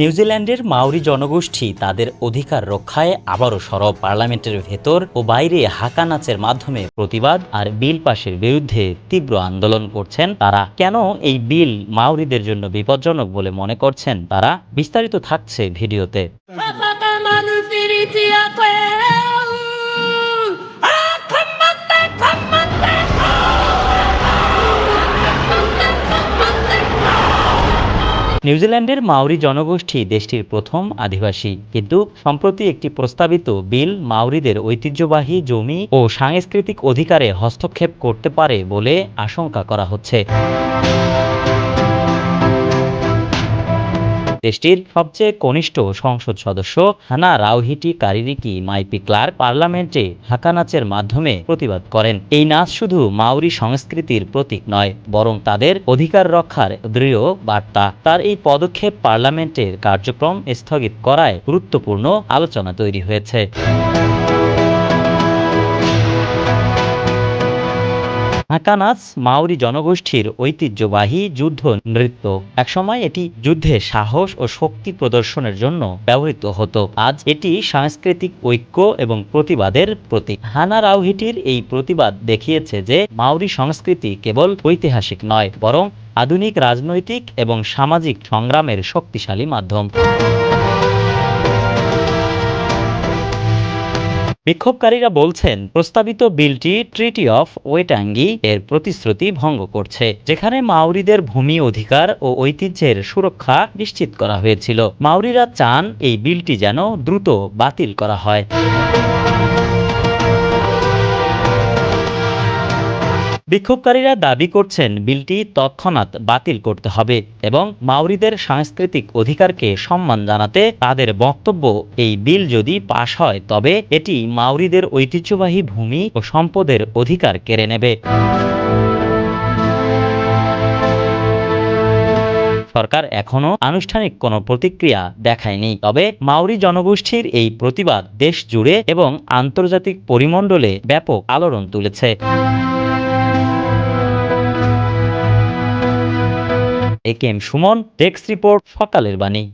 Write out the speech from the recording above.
নিউজিল্যান্ডের মাওরি জনগোষ্ঠী তাদের অধিকার রক্ষায় আবারও সরব পার্লামেন্টের ভেতর ও বাইরে হাকা নাচের মাধ্যমে প্রতিবাদ আর বিল পাশের বিরুদ্ধে তীব্র আন্দোলন করছেন তারা। কেন এই বিল মাওরিদের জন্য বিপজ্জনক বলে মনে করছেন তারা? বিস্তারিত থাকছে ভিডিওতে। নিউজিল্যান্ডের মাওরি জনগোষ্ঠী দেশটির প্রথম আদিবাসী। কিন্তু সম্প্রতি একটি প্রস্তাবিত বিল মাওরিদের ঐতিহ্যবাহী জমি ও সাংস্কৃতিক অধিকারে হস্তক্ষেপ করতে পারে বলে আশঙ্কা করা হচ্ছে। দেশটির সবচেয়ে কনিষ্ঠ সংসদ সদস্য হানা রাউহিটি কারিরিকি মাইপি ক্লার্ক পার্লামেন্টে হাকা নাচের মাধ্যমে প্রতিবাদ করেন। এই নাচ শুধু মাউরি সংস্কৃতির প্রতীক নয়, বরং তাদের অধিকার রক্ষার দৃঢ় বার্তা। তার এই পদক্ষেপ পার্লামেন্টের কার্যক্রম স্থগিত করায় গুরুত্বপূর্ণ আলোচনা তৈরি হয়েছে। হাঁকা নাচ মাওরি জনগোষ্ঠীর ঐতিহ্যবাহী যুদ্ধ নৃত্য। একসময় এটি যুদ্ধে সাহস ও শক্তি প্রদর্শনের জন্য ব্যবহৃত হতো। আজ এটি সাংস্কৃতিক ঐক্য এবং প্রতিবাদের প্রতীক। হানা রাউহিটির এই প্রতিবাদ দেখিয়েছে যে মাওরি সংস্কৃতি কেবল ঐতিহাসিক নয়, বরং আধুনিক রাজনৈতিক এবং সামাজিক সংগ্রামের শক্তিশালী মাধ্যম। বিক্ষোভকারীরা বলছেন, প্রস্তাবিত বিলটি ট্রিটি অফ ওয়েটাঙ্গি এর প্রতিশ্রুতি ভঙ্গ করছে, যেখানে মাউরিদের ভূমি অধিকার ও ঐতিহ্যের সুরক্ষা নিশ্চিত করা হয়েছিল। মাউরিরা চান এই বিলটি যেন দ্রুত বাতিল করা হয়। বিক্ষোভকারীরা দাবি করছেন বিলটি তৎক্ষণাৎ বাতিল করতে হবে এবং মাউরিদের সাংস্কৃতিক অধিকারকে সম্মান জানাতে তাদের বক্তব্য, এই বিল যদি পাশ হয়, তবে এটি মাউরিদের ঐতিহ্যবাহী ভূমি ও সম্পদের অধিকার কেড়ে নেবে। সরকার এখনও আনুষ্ঠানিক কোনো প্রতিক্রিয়া দেখায়নি। তবে মাউরি জনগোষ্ঠীর এই প্রতিবাদ দেশ জুড়ে এবং আন্তর্জাতিক পরিমণ্ডলে ব্যাপক আলোড়ন তুলেছে। এ কে এম সুমন টেক্স রিপোর্ট সকালের বাণী।